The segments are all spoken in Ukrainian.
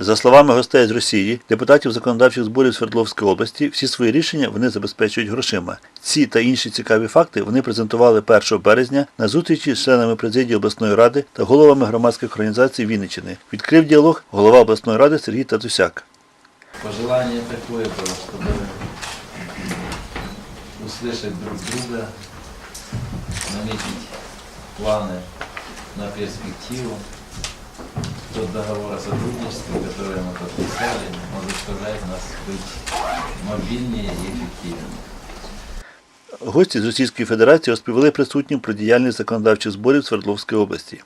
За словами гостей з Росії, депутатів законодавчих зборів Свердловської області, всі свої рішення вони забезпечують грошима. Ці та інші цікаві факти вони презентували 1 березня на зустрічі з членами президії обласної ради та головами громадських організацій Вінниччини. Відкрив діалог голова обласної ради Сергій Татусяк. Пожелание такое было, чтобы услышать друг друга, наметить планы на перспективу. Тот договор о сотрудничестве, который мы подписали, он заставляет нас быть мобильнее и эффективнее. Гості з Російської Федерації розповіли присутнім про діяльність законодавчих зборів Свердловської області.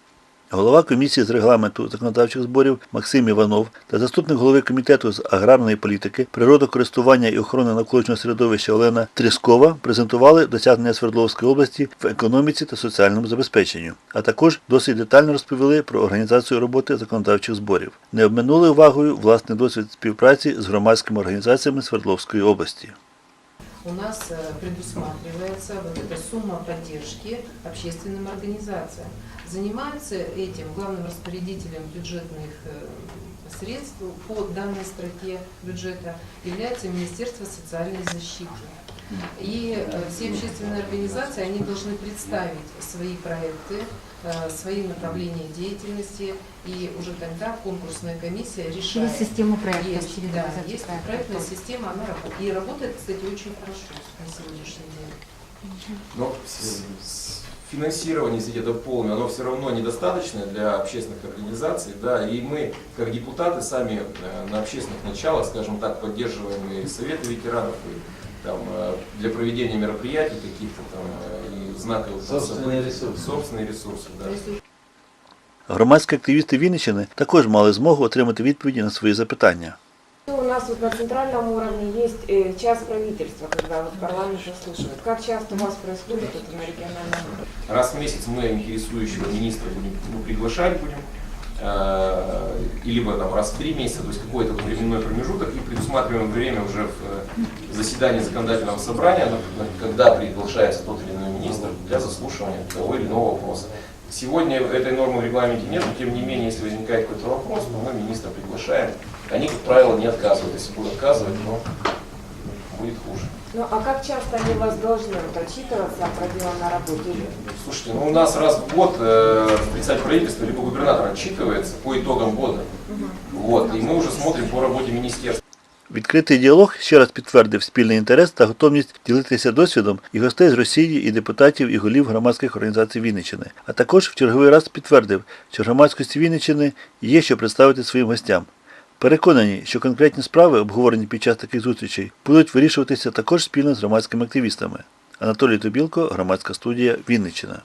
Голова комісії з регламенту законодавчих зборів Максим Іванов та заступник голови комітету з аграрної політики, природокористування і охорони навколишнього середовища Олена Тріскова презентували досягнення Свердловської області в економіці та соціальному забезпеченню, а також досить детально розповіли про організацію роботи законодавчих зборів. Не обминули увагою власний досвід співпраці з громадськими організаціями Свердловської області. у нас э, предусматривается вот эта сумма поддержки общественным организациям. Занимается этим главным распорядителем бюджетных э, средств по данной строке бюджета является Министерство социальной защиты. И э, все общественные организации, они должны представить свои проекты, э, свои направления деятельности, и уже тогда конкурсная комиссия решает. Через систему проекта, Есть, да, есть проект. проектная система, она работает. И работает, кстати, очень хорошо на сегодняшний день. Но с- с- финансирование, если это полное, оно все равно недостаточно для общественных организаций, да, и мы, как депутаты, сами э, на общественных началах, скажем так, поддерживаем и советы ветеранов, и там, э, для проведения мероприятий каких-то там, э, и знаковых там Собственные событий. ресурсы. Собственные ресурсы, да. То есть Громадські активісти Вінниччини також мали змогу отримати відповіді на свої запитання. Нас вот на центральном уровне есть э, час правительства, когда вот парламент заслушивает. Как часто у вас происходит это на региональном уровне? Раз в месяц мы интересующего министра будем ну, приглашать будем, э, и либо там раз в три месяца, то есть какой-то временной промежуток, и предусматриваем время уже в э, заседании законодательного собрания, когда приглашается тот или иной министр для заслушивания того или иного вопроса. Сегодня этой нормы в регламенте нет, но тем не менее, если возникает какой-то вопрос, то мы министра приглашаем. Они, как правило, не отказывают. Если будут отказывать, то будет хуже. Ну а как часто они вас должны вот, отчитываться о проделанной работе? Слушайте, ну у нас раз в год э, председатель правительства либо губернатор отчитывается по итогам года. Вот, и мы уже смотрим по работе министерства. Відкритий діалог ще раз підтвердив спільний інтерес та готовність ділитися досвідом і гостей з Росії, і депутатів, і голів громадських організацій Вінниччини. А також в черговий раз підтвердив, що громадськості Вінниччини є що представити своїм гостям. Переконані, що конкретні справи, обговорені під час таких зустрічей, будуть вирішуватися також спільно з громадськими активістами. Анатолій Тобілко, громадська студія Вінниччина.